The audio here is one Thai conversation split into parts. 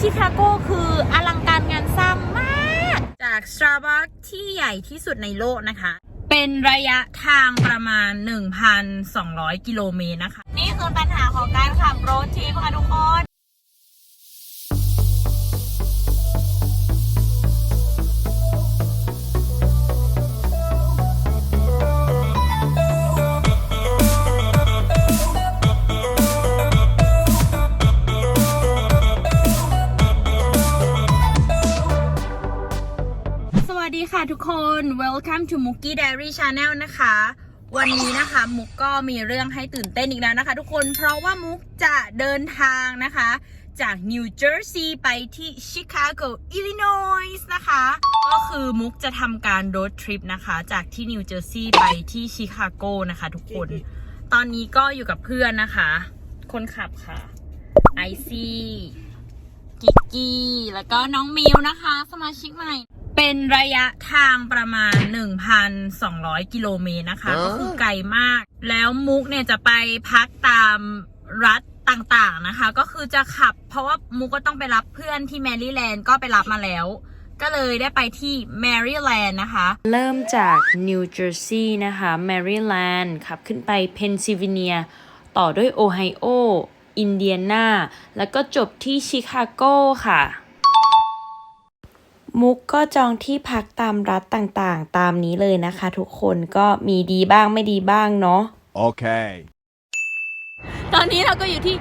ชิคาโกคืออลังการงานสร้างมาก จาก Starbucks ที่ใหญ่ที่สุดในโลกนะคะ เป็นระยะทางประมาณ 1,200 กิโลเมตรนะคะ นี่คือปัญหาของการขับรถทิปค่ะทุกคน ค่ะทุกคน welcome to Mookie Diary Channel นะคะ วันนี้นะคะมุกก็มีเรื่องให้ตื่นเต้นอีกแล้วนะคะ ทุกคน เพราะว่ามุกจะเดินทางนะคะ จากนิวเจอร์ซีย์ไปที่ชิคาโกอิลลินอยส์นะคะ ก็คือมุกจะทำการโรดทริปนะคะ จากที่นิวเจอร์ซีย์ไปที่ชิคาโกนะคะ ทุกคน ตอนนี้ก็อยู่กับเพื่อนนะคะ คนขับค่ะไอซี่กิกกี้ แล้วก็น้องมิวนะคะ สมาชิกใหม่ เป็นระยะทางประมาณ 1,200 กิโลเมตรนะคะ ก็คือไกลมาก แล้วมุกเนี่ยจะไปพักตามรัฐต่างๆนะคะ ก็คือจะขับ เพราะว่ามุกก็ต้องไปรับเพื่อนที่แมรี่แลนด์ก็ไปรับมาแล้ว ก็เลยได้ไปที่แมรี่แลนด์นะคะ เริ่มจากนิวเจอร์ซีย์นะคะแมริแลนด์ขับขึ้นไปเพนซิลเวเนีย ต่อด้วยโอไฮโอ อินเดียนาแล้วก็จบที่ชิคาโกค่ะ มุกก็จองที่พักตามรัฐต่างๆ ตามนี้เลยนะคะ ทุกคนก็มีดีบ้างไม่ดีบ้างเนาะ Okay. ตอนนี้เราก็อยู่ที่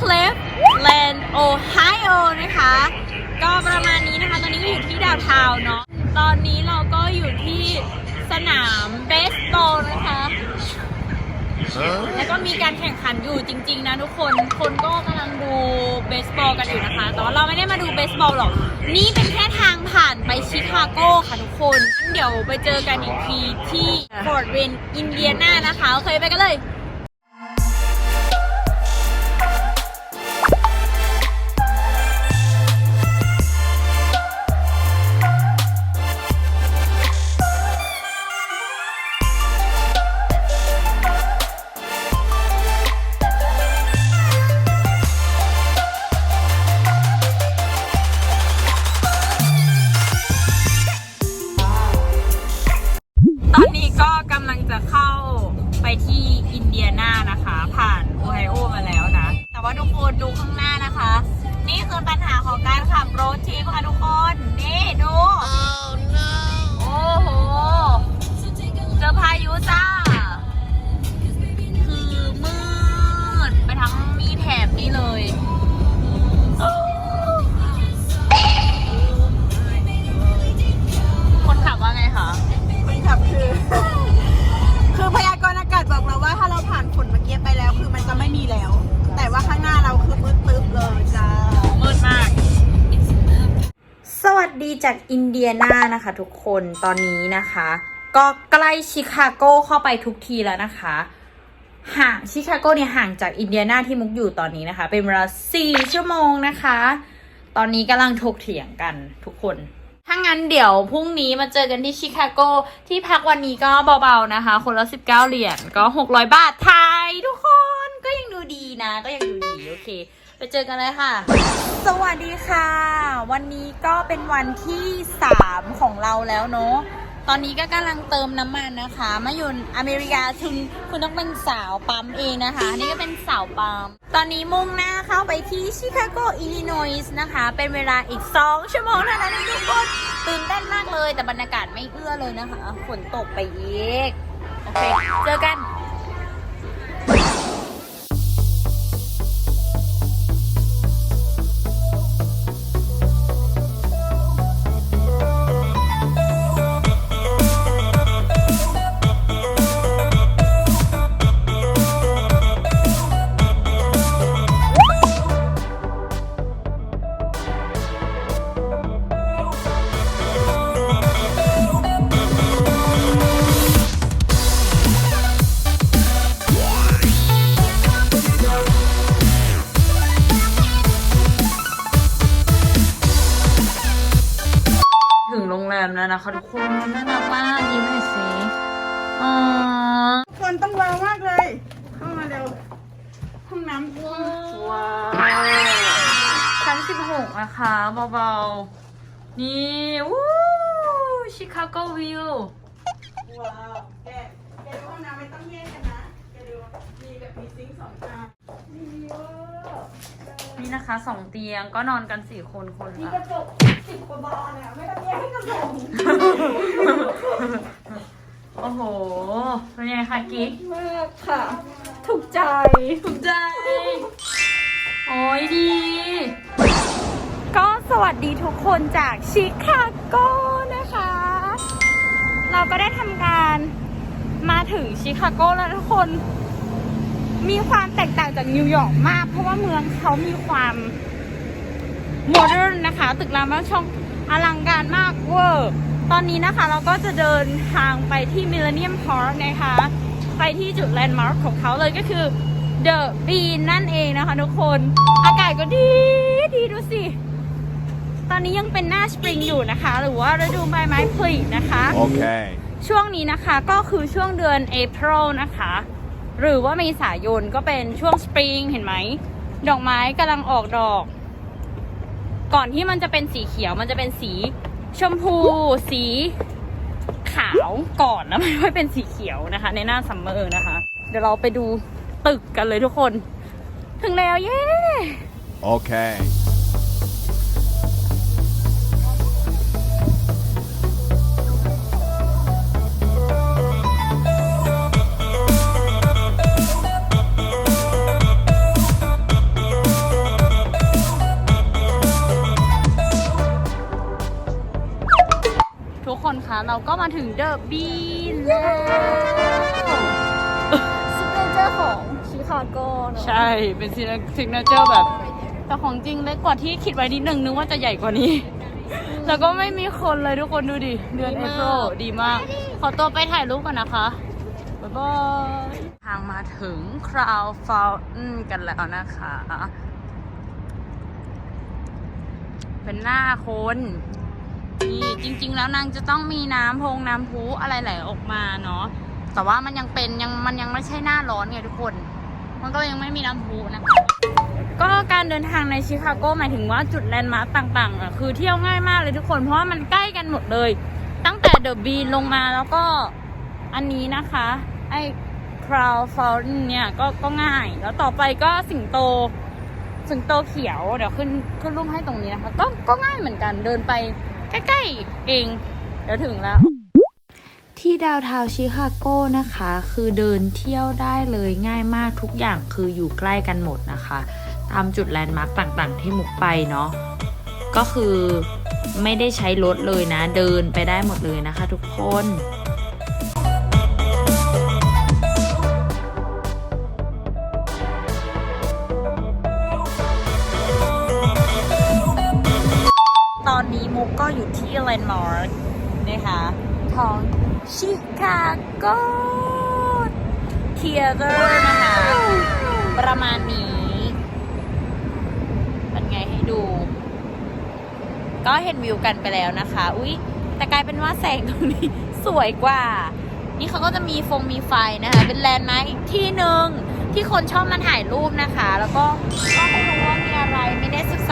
Cleveland Ohio นะคะ ก็ประมาณนี้นะคะ ตอนนี้ก็อยู่ที่ดาวน์ทาวน์เนาะ ตอนนี้เราก็อยู่ที่สนามเบสบอลนะคะ แล้วก็มีการแข่งขันอยู่จริง ๆ นะทุกคน คนก็กำลังดู เบสบอลกันอยู่นะคะ แต่ว่าเราไม่ได้มาดูเบสบอลหรอก นี่เป็นแค่ทางผ่านไปชิคาโกค่ะทุกคน เดี๋ยวไปเจอกันอีกทีที่ฟอร์ดเวนอินเดียนานะคะ โอเคไปกันเลย อินเดียนานะคะ ทุกคนตอนนี้นะคะ ก็ใกล้ชิคาโกเข้าไปทุกทีแล้วนะคะห่างชิคาโกเนี่ยห่างจากอินเดียนาที่มุกอยู่ตอนนี้นะคะ เป็นเวลา4ชั่วโมงนะคะ ตอนนี้กำลังถกเถียงกันทุกคนถ้างั้นเดี๋ยวพรุ่งนี้มาเจอกันที่ชิคาโกที่พักวันนี้ก็เบาๆนะคะ คนละ 19 เหรียญก็ 600 บาทไทยทุกคนก็ยังดูดีนะ ก็ยังดูดี โอเค ไปเจอกันเลยค่ะ สวัสดีค่ะ วันนี้ก็เป็นวันที่ 3 ของเราแล้วเนาะตอนนี้ก็กำลังเติมน้ำมันนะคะ มาอยู่อเมริกาคุณคุณต้องเป็นสาวปั๊มเองนะคะ นี่ก็เป็นสาวปั๊ม ตอนนี้มุ่งหน้าเข้าไปที่ชิคาโกอิลลินอยส์นะคะ เป็นเวลาอีก 2 ชั่วโมงเท่านั้นทุกคนตื่นเต้นมากเลย แต่บรรยากาศไม่เอื้อเลยนะคะ ฝนตกไปอีก โอเค เจอกัน เบาๆ นี่วู้ชิคาโกวิวว้าวแกแกดูห้องน้ำไม่ต้องแยกกันนะแกดูมีแบบมีซิงค์สองอันมีเวอร์นี่นะคะสองเตียงก็นอนกันสี่คนคนมีละกระจกสิบกว่าบานเนี่ยไม่ต้องแยกให้กระจกโอ้โหเป็นไงคะกิ๊กมากค่ะ ถูกใจ ถูกใจ โอ้ยดีก็ สวัสดีทุกคนจากชิคาโกนะคะ เราก็ได้ทำการมาถึงชิคาโกแล้วทุกคน มีความแตกต่างจากนิวยอร์กมาก เพราะว่าเมืองเขามีความโมเดิร์นนะคะ ตึกรามบ้าช่องอลังการมากเวอร์ ตอนนี้นะคะ เราก็จะเดินทางไปที่มิเลเนียมพาร์คนะคะ ไปที่จุดแลนด์มาร์คของเขาเลยก็คือเดอะบีนนั่นเองนะคะทุกคน อากาศก็ดี ดีดูสิ ตอนนี้ยังเป็นหน้าสปริงอยู่นะคะ หรือว่าฤดูใบไม้ผลินะคะ Okay. ช่วงนี้นะคะก็คือช่วงเดือน April นะคะ หรือว่าเมษายนก็เป็นช่วงสปริงเห็นไหม ดอกไม้กำลังออกดอก ก่อนที่มันจะเป็นสีเขียวมันจะเป็นสีชมพู สีขาวก่อนแล้วมันค่อยเป็นสีเขียวนะคะ ในหน้าซัมเมอร์นะคะ เดี๋ยวเราไปดูตึกกันเลยทุกคน ถึงแล้วเย้ Okay. ทุกคนคะเราก็มาถึงเดอะบีนแล้วซิกเนเจอร์ของชิคาโกเนอะใช่เป็นซิกเนเจอร์แบบ แต่ของจริงเล็กกว่าที่คิดไว้นิดนึงนึกว่าจะใหญ่กว่านี้ แล้วก็ไม่มีคนเลยทุกคนดูดิ เดือนเอพรดีมาก ขอตัวไปถ่ายรูปก่อนนะคะบ๊ายบายทางมาถึงคราวฟาวน์กันแล้วนะคะ เป็นหน้าคน นี่จริง ๆ แล้วนางจะต้องมีน้ำพงน้ำพุอะไรไหลออกมาเนาะแต่ว่ามันยังเป็นยังมันยังไม่ใช่หน้าร้อนไงทุกคน มันก็ยังไม่มีน้ำพุนะคะก็การเดินทางในชิคาโกหมายถึงว่าจุดแลนด์มาร์คต่างๆอะคือเที่ยวง่ายมากเลยทุกคนเพราะว่ามันใกล้กันหมดเลย ตั้งแต่เดอะบีนลงมาแล้วก็อันนี้นะคะไอ้คราวฟอลเนี่ยก็ก็ง่าย แล้วต่อไปก็สิงโตสิงโตเขียวเดี๋ยวขึ้นขึ้นรูปให้ตรงนี้นะคะก็ก็ง่ายเหมือนกันเดินไป ใกล้ๆเอง เดี๋ยวถึงแล้ว ที่ดาวทาวชิคาโกนะคะ คือเดินเที่ยวได้เลยง่ายมากทุกอย่างคืออยู่ใกล้กันหมดนะคะ ตามจุดแลนด์มาร์กต่างๆ ที่มุกไปเนาะก็คือไม่ได้ใช้รถเลยนะ เดินไปได้หมดเลยนะคะทุกคน อยู่ที่แลนด์มาร์คนะคะของชิคาโกเทียเตอร์นะคะ ประมาณนี้เป็นไงให้ดู ก็เห็นวิวกันไปแล้วนะคะ อุ๊ย แต่กลายเป็นว่าแสงตรงนี้สวยกว่า นี่เขาก็จะมีฟงมีไฟนะคะ เป็นแลนด์มาร์คอีกที่หนึ่งที่คนชอบมาถ่ายรูปนะคะ แล้วก็ก็ไม่รู้ว่ามีอะไรไม่ได้ศึกษา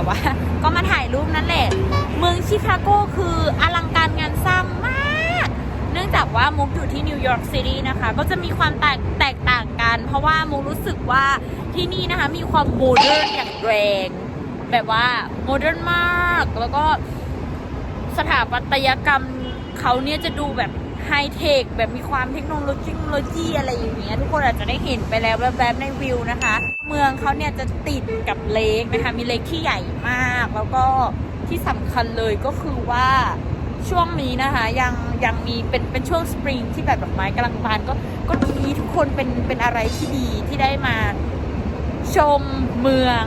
แต่ว่า ก็มาถ่ายรูปนั่นแหละ เมืองชิคาโกคืออลังการงานสร้างมาก เนื่องจากว่ามุกอยู่ที่นิวยอร์กซิตี้นะคะ ก็จะมีความแตกแตกต่างกัน เพราะว่ามุกรู้สึกว่าที่นี่นะคะมีความโมเดิร์นอย่างแรง แบบว่าโมเดิร์นมาก แล้วก็สถาปัตยกรรมเขาเนี่ยจะดูแบบไฮเทคแบบมีความเทคโนโลยีเทคโนโลยีอะไรอย่างเงี้ยทุกคนอาจจะได้เห็นไปแล้วแวบๆในวิวนะคะ เมืองเขาเนี่ยจะติดกับเลคนะคะมีเลคที่ใหญ่มาก แล้วก็ที่สำคัญเลยก็คือว่าช่วงนี้นะคะยังยังมีเป็นเป็นช่วงสปริงที่แบบดอกไม้กำลังบานก็ก็ดีทุกคนเป็นเป็นอะไรที่ดีที่ได้มาชมเมือง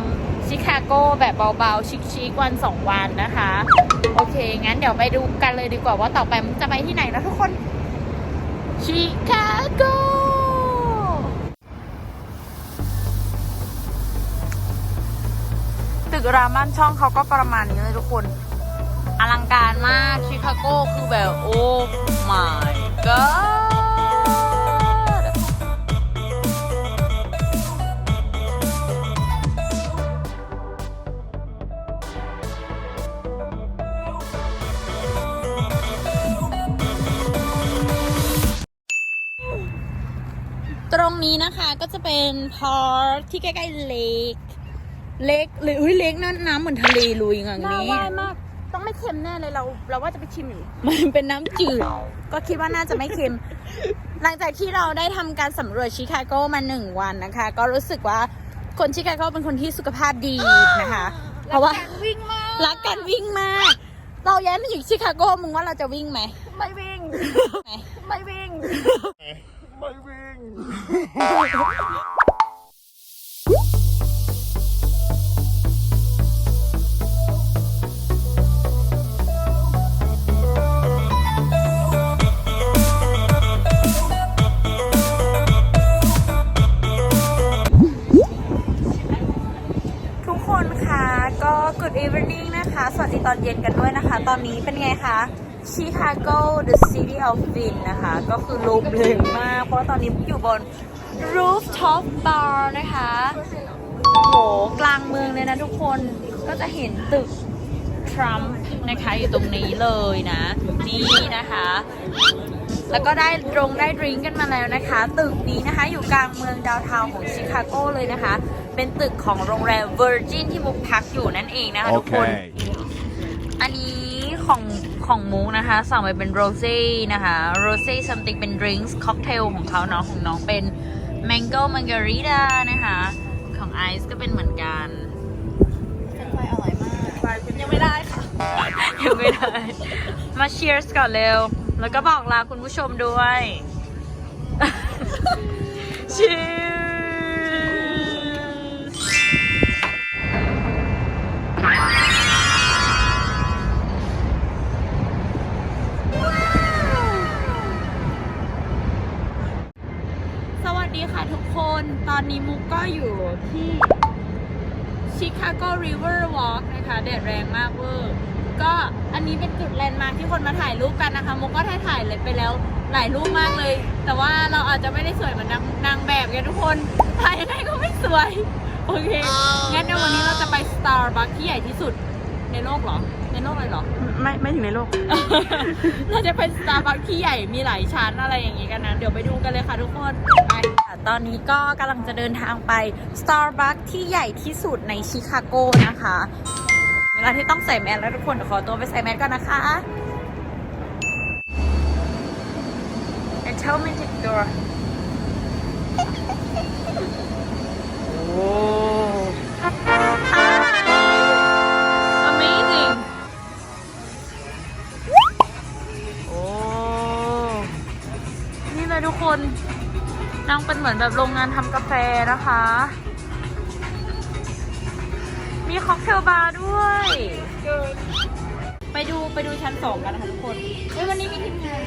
ชิคาโกแบบเบาๆ ชิคๆวันสองวันนะคะ โอเค งั้นเดี๋ยวไปดูกันเลยดีกว่าว่าต่อไปมันจะไปที่ไหนนะทุกคน ชิคาโก กราม่านช่องเขาก็ประมาณนี้เลยทุกคน อลังการมากชิคาโก้คือแบบโอ้ my god รงนี้นะคะก็จะเป็นพอร์ทที่ใกล้ๆเลค เลกเลยอุ้ยเลกนั่นน้ำเหมือนทะเลลุยอย่างน่านี้ ว่ายมาก ต้องไม่เค็มแน่เลยเรา เราว่าจะไปชิมอยู่ มันเป็นน้ำจืด ก็คิดว่าน่าจะไม่เค็ม หลังจากที่เราได้ทำการสำรวจชิคาโกมาหนึ่งวันนะคะ ก็รู้สึกว่าคนชิคาโกเป็นคนที่สุขภาพดีนะคะ เพราะว่าวิ่งมากรักการวิ่งมาก เราย้ายมาอยู่ชิคาโกมึงว่าเราจะวิ่งไหม ไม่วิ่งไหมไม่วิ่ง ตอนนี้เป็นไงคะชิคาโก the city of fin นะคะ ก็คือลมแรงมาก เพราะว่าตอนนี้อยู่บน rooftop bar นะคะ โอ้โห กลางเมืองเลยนะทุกคนก็จะเห็นตึกทรัมป์นะคะ อยู่ตรงนี้เลยนะ นี่นะคะ แล้วก็ได้ตรงได้ดริงก์กันมาแล้วนะคะ ตึกนี้นะคะ อยู่กลางเมืองดาวน์ทาวน์ของชิคาโกเลยนะคะ เป็นตึกของโรงแรม Virgin ที่มุกพักอยู่นั่นเองนะคะ ทุกคน Okay. อันนี้ ของของมุกนะคะ สั่งไปเป็นโรเซ่นะคะโรเซ่ something เป็น drinks cocktail ของเขาเนาะของน้องเป็น mango margarita นะคะ ของไอซ์ก็เป็นเหมือนกันไฟอร่อยมากไฟยังไม่ได้ค่ะ ยังไม่ได้ มา cheers ก่อนเร็ว แล้วก็บอกลาคุณผู้ชมด้วย cheers ดีค่ะทุกคน ตอนนี้มุกก็อยู่ที่ชิคาโกริเวอร์วอล์กนะคะ แดดแรงมากเวอร์ ก็อันนี้เป็นจุดแลนด์มาร์คที่คนมาถ่ายรูปกันนะคะ มุกก็ถ่ายถ่ายเลยไปแล้วหลายรูปมากเลย แต่ว่าเราอาจจะไม่ได้สวยเหมือนนางนางแบบกันทุกคน ถ่ายยังไงก็ไม่สวย โอเค งั้นในวันนี้เราจะไป Starbucks ที่ใหญ่ที่สุดในโลกเหรอ ในโลกเลยเหรอ ไม่ไม่ถึงในโลก เราจะไปสตาร์บัคที่ใหญ่มีหลายชั้นอะไรอย่างงี้กันนะ เดี๋ยวไปดูกันเลยค่ะทุกคนไปค่ะตอนนี้ก็กำลังจะเดินทางไป Starbucks ที่ใหญ่ที่สุดในชิคาโกนะคะ เวลาที่ต้องใส่แมสแล้วทุกคนเดี๋ยวขอตัวไปใส่แมสก่อนนะคะ and tell me the door โอ้ เลยทุกคนนางเป็นเหมือนแบบโรงงานทำกาแฟนะคะ มีค็อกเทลบาร์ด้วย ไปดูไปดูชั้นสองกันนะคะทุกคนเฮ้ยวันนี้มีทีมงาน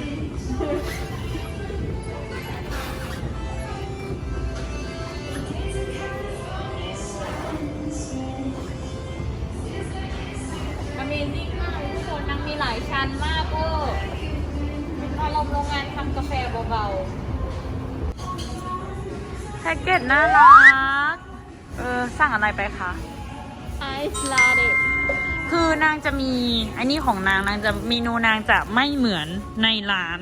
มณ์โรงงานทำกาแฟเบาๆ แพ็กเกจน่ารัก เออ สั่งอะไรไปคะไอซ์ลาเดคือนางจะมีอันนี้ของนางนางจะเมนูนางจะไม่เหมือนในร้าน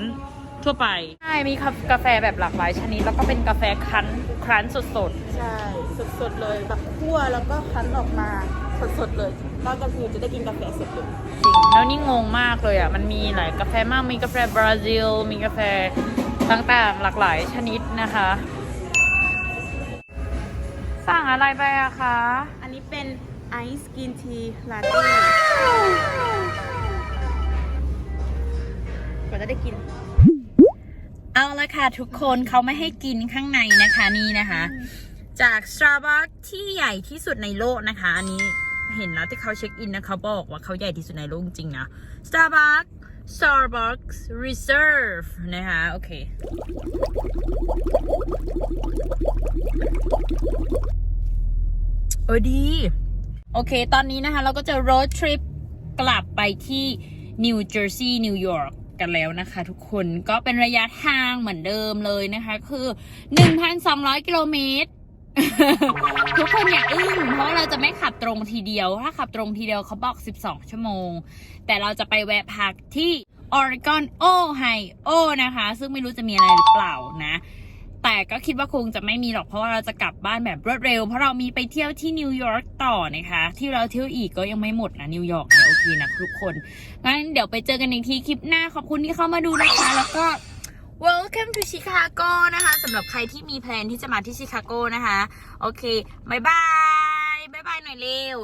ทั่วไป ใช่ มีกาแฟแบบหลากหลายชนิด แล้วก็เป็นกาแฟคั้นครั้นสดใช่ สดๆเลยแบบคั่วแล้วก็คั้นออกมา สดๆเลยตอนกลางคืนจะได้กินกาแฟสดเลยๆจริงแล้วนี่งงมากเลยอะ มันมีหลายกาแฟมาก มีกาแฟบราซิล มีกาแฟต่างๆ หลากหลายชนิดนะคะ สั่งอะไรไปอะคะ อันนี้เป็นไอซ์กินทีลาเต้กว่าจะได้กิน เอาละค่ะทุกคนเขาไม่ให้กินข้างในนะคะนี่นะคะ จาก Starbucks ที่ใหญ่ที่สุดในโลกนะคะ อันนี้ เห็นแล้วที่เขาเช็คอินนะเขาบอกว่าเขาใหญ่ที่สุดในโลกจริงนะ Starbucks Starbucks Reserve นะคะ โอเคเออดี โอเค ตอนนี้นะคะ เราก็จะ road trip กลับไปที่นิวเจอร์ซีย์นิวยอร์กกันแล้วนะคะทุกคนก็เป็นระยะทางเหมือนเดิมเลยนะคะ คือ 1,200 กิโลเมตร ทุกคนอย่าอึ้งเพราะเราจะไม่ขับตรงทีเดียว ถ้าขับตรงทีเดียวเขาบอก 12 ชั่วโมง แต่เราจะไปแวะพักที่ออริกอนโอไฮโอนะคะ ซึ่งไม่รู้จะมีอะไรหรือเปล่านะ แต่ก็คิดว่าคงจะไม่มีหรอกเพราะว่าเราจะกลับบ้านแบบรวดเร็ว เพราะเรามีไปเที่ยวที่นิวยอร์กต่อนะคะ ที่เราเที่ยวอีกก็ยังไม่หมดนะนิวยอร์กเนี่ยโอเคนะทุกคนงั้นเดี๋ยวไปเจอกันอีกทีคลิปหน้าขอบคุณที่เข้ามาดูนะคะ แล้วก็ Welcome to Chicago นะคะสำหรับใครที่มีแพลนที่จะมาที่ชิคาโกนะคะ โอเคบายบายบายบายหน่อยเร็ว